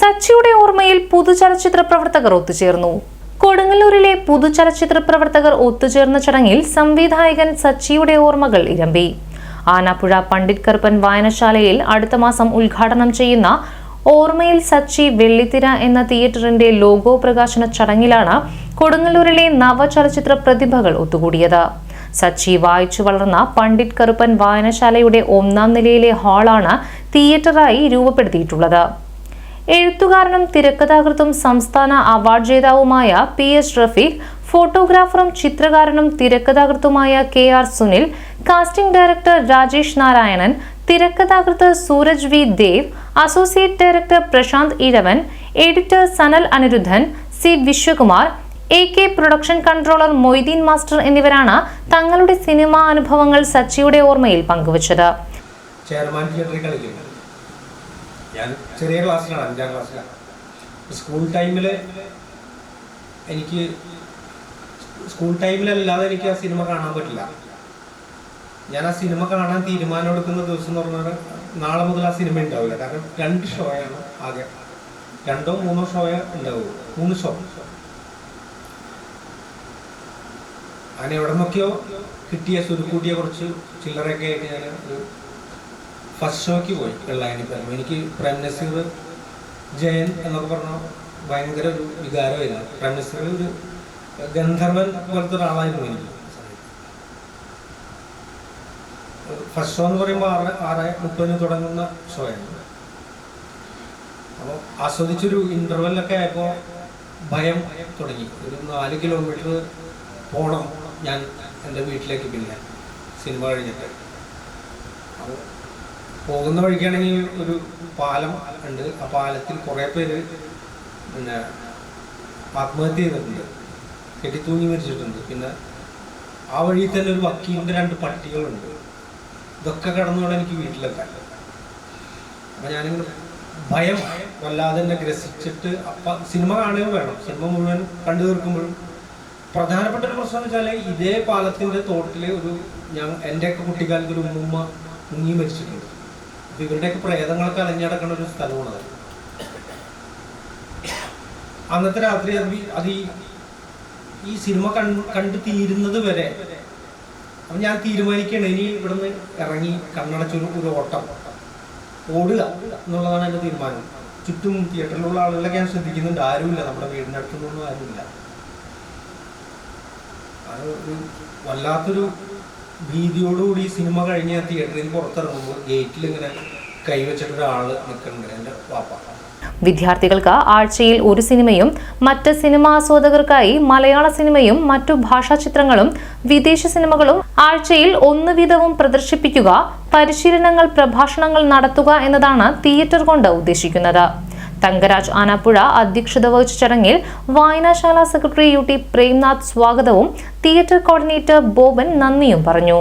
സച്ചിയുടെ ഓർമ്മയിൽ പുതുചലച്ചിത്ര പ്രവർത്തകർ ഒത്തുചേർന്നു. കൊടുങ്ങല്ലൂരിലെ പുതുചലച്ചിത്ര പ്രവർത്തകർ ഒത്തുചേർന്ന ചടങ്ങിൽ സംവിധായകൻ സച്ചിയുടെ ഓർമ്മകൾ ഇരമ്പി. ആനാപ്പുഴ പണ്ഡിറ്റ് കറുപ്പൻ വായനശാലയിൽ അടുത്ത മാസം ഉദ്ഘാടനം ചെയ്യുന്ന ഓർമ്മയിൽ സച്ചി വെള്ളിത്തിര എന്ന തിയേറ്ററിന്റെ ലോഗോ പ്രകാശന ചടങ്ങിലാണ് കൊടുങ്ങല്ലൂരിലെ നവചലച്ചിത്ര പ്രതിഭകൾ ഒത്തുകൂടിയത്. സച്ചി വായിച്ചു വളർന്ന പണ്ഡിറ്റ് കറുപ്പൻ വായനശാലയുടെ ഒന്നാം നിലയിലെ ഹാളാണ് തിയേറ്ററായി രൂപപ്പെടുത്തിയിട്ടുള്ളത്. എഴുത്തുകാരനും തിരക്കഥാകൃത്തും സംസ്ഥാന അവാർഡ് ജേതാവുമായ പി എസ് റഫീഖ് ഫോട്ടോഗ്രാഫറും ചിത്രകാരനും തിരക്കഥാകൃത്തുമായ K R Sunil casting director Rajesh Narayanan തിരക്കഥാകൃത്ത് Sooraj V Dev associate director Prashanth Ezhavan editor Sanal Anirudhan C Vishwakumar A K production controller Moideen master എന്നിവരാണ് തങ്ങളുടെ സിനിമാ അനുഭവങ്ങൾ സച്ചിയുടെ ഓർമ്മയിൽ പങ്കുവച്ചത്. ചെയർമാൻ ഞാൻ ചെറിയ ക്ലാസ്സിലാണ് അഞ്ചാം ക്ലാസ്സിലാണ്. സ്കൂൾ ടൈമിൽ എനിക്ക് സ്കൂൾ ടൈമിലല്ലാതെ എനിക്ക് ആ സിനിമ കാണാൻ പറ്റില്ല. ഞാൻ ആ സിനിമ കാണാൻ തീരുമാനം എടുക്കുന്ന ദിവസം എന്ന് പറഞ്ഞാൽ നാളെ മുതൽ ആ സിനിമ ഉണ്ടാവില്ല. കാരണം രണ്ട് ഷോയാണ് ആകെ. രണ്ടോ മൂന്നോ ഷോയേ ഉണ്ടാവുള്ളൂ. മൂന്ന് ഷോ അങ്ങനെ എവിടെ നിന്നൊക്കെയോ കിട്ടിയ സുരുക്കൂട്ടിയെ കുറച്ച് ചില്ലറയൊക്കെ ആയിട്ട് ഞാൻ ഒരു ഫസ്റ്റ് ഷോയ്ക്ക് പോയി വെള്ളായണി പ്രേമം എനിക്ക് പ്രേം നസീർ ജയൻ എന്നൊക്കെ പറഞ്ഞ ഭയങ്കര ഒരു വികാരമായിരുന്നു. പ്രേം നസീർ ഒരു ഗന്ധർവൻ പോലത്തെ ഒരാളായിരുന്നു എനിക്ക് ഫസ്റ്റ് ഷോ എന്ന് പറയുമ്പോൾ ആറ് ആറ് മുപ്പതിന് തുടങ്ങുന്ന ഷോ ആയിരുന്നു. അപ്പോൾ ആസ്വദിച്ചൊരു ഇന്റർവെല്ലൊക്കെ ആയപ്പോൾ ഭയം തുടങ്ങി. ഒരു നാല് കിലോമീറ്റർ പോകണം ഞാൻ എന്റെ വീട്ടിലേക്ക് പിന്നെ സിനിമ കഴിഞ്ഞിട്ട്. അപ്പോൾ പോകുന്ന വഴിക്കാണെങ്കിൽ ഒരു പാലം ഉണ്ട്. ആ പാലത്തിൽ കുറേ പേര് പിന്നെ ആത്മഹത്യ ചെയ്തിട്ടുണ്ട്. കെട്ടിത്തൂങ്ങി മരിച്ചിട്ടുണ്ട്. പിന്നെ ആ വഴിയിൽ തന്നെ ഒരു വക്കീലിന്റെ രണ്ട് പട്ടികളുണ്ട്. ഇതൊക്കെ കടന്നുകൊണ്ട് എനിക്ക് വീട്ടിലെത്താൻ അപ്പം ഞാനിങ്ങനെ ഭയം വല്ലാതെ തന്നെ ഗ്രസിച്ചിട്ട് അപ്പം സിനിമ കാണുകയും വേണം. സിനിമ മുഴുവൻ കണ്ടു തീർക്കുമ്പോഴും പ്രധാനപ്പെട്ട ഒരു പ്രശ്നം എന്ന് വെച്ചാൽ ഇതേ പാലത്തിന്റെ തോട്ടിൽ ഒരു ഞാൻ എന്റെയൊക്കെ കുട്ടിക്കാലത്ത് ഒരു ഉമ്മുമ്മ മുങ്ങി മരിച്ചിട്ടുണ്ട്. ഇവരുടെയൊക്കെ പ്രേതങ്ങളൊക്കെ അലഞ്ഞടക്കുന്ന ഒരു സ്ഥലമാണ് അന്നത്തെ രാത്രി അത് അത് ഈ സിനിമ കണ്ട് തീരുന്നത് വരെ അപ്പൊ ഞാൻ തീരുമാനിക്കുകയാണ് ഇനി ഇവിടുന്ന് ഇറങ്ങി കണ്ണടച്ചൊരു ഒരു ഓട്ടം. ഓടുക എന്നുള്ളതാണ് എന്റെ തീരുമാനം. ചുറ്റും തിയേറ്ററിലുള്ള ആളുകളൊക്കെ ഞാൻ ശ്രദ്ധിക്കുന്നുണ്ട്. ആരുമില്ല നമ്മുടെ വീടിന്റെ അടുത്തൊന്നും ആരുമില്ല. അത് വല്ലാത്തൊരു ഭീതിയോടുകൂടി സിനിമ കഴിഞ്ഞ തിയേറ്ററിൽ നിന്ന് പുറത്തിറങ്ങുമ്പോൾ ഗേറ്റിൽ ഇങ്ങനെ കൈവച്ചിട്ട് നിൽക്കുന്നുണ്ട് എന്റെ പാപ്പ വിദ്യാർത്ഥികൾക്ക് ആഴ്ചയിൽ ഒരു സിനിമയും മറ്റ് സിനിമാസ്വാദകർക്കായി മലയാള സിനിമയും മറ്റു ഭാഷാ ചിത്രങ്ങളും വിദേശ സിനിമകളും ആഴ്ചയിൽ ഒന്ന് വീതവും പ്രദർശിപ്പിക്കുക പരിശീലനങ്ങൾ പ്രഭാഷണങ്ങൾ നടത്തുക എന്നതാണ് തിയേറ്റർ കൊണ്ട് ഉദ്ദേശിക്കുന്നത്. തങ്കരാജ് ആനാപ്പുഴ അധ്യക്ഷത വഹിച്ച ചടങ്ങിൽ വായനാശാല സെക്രട്ടറി യു ടി പ്രേംനാഥ് സ്വാഗതവും തിയേറ്റർ കോർഡിനേറ്റർ ബോബൻ നന്ദിയും പറഞ്ഞു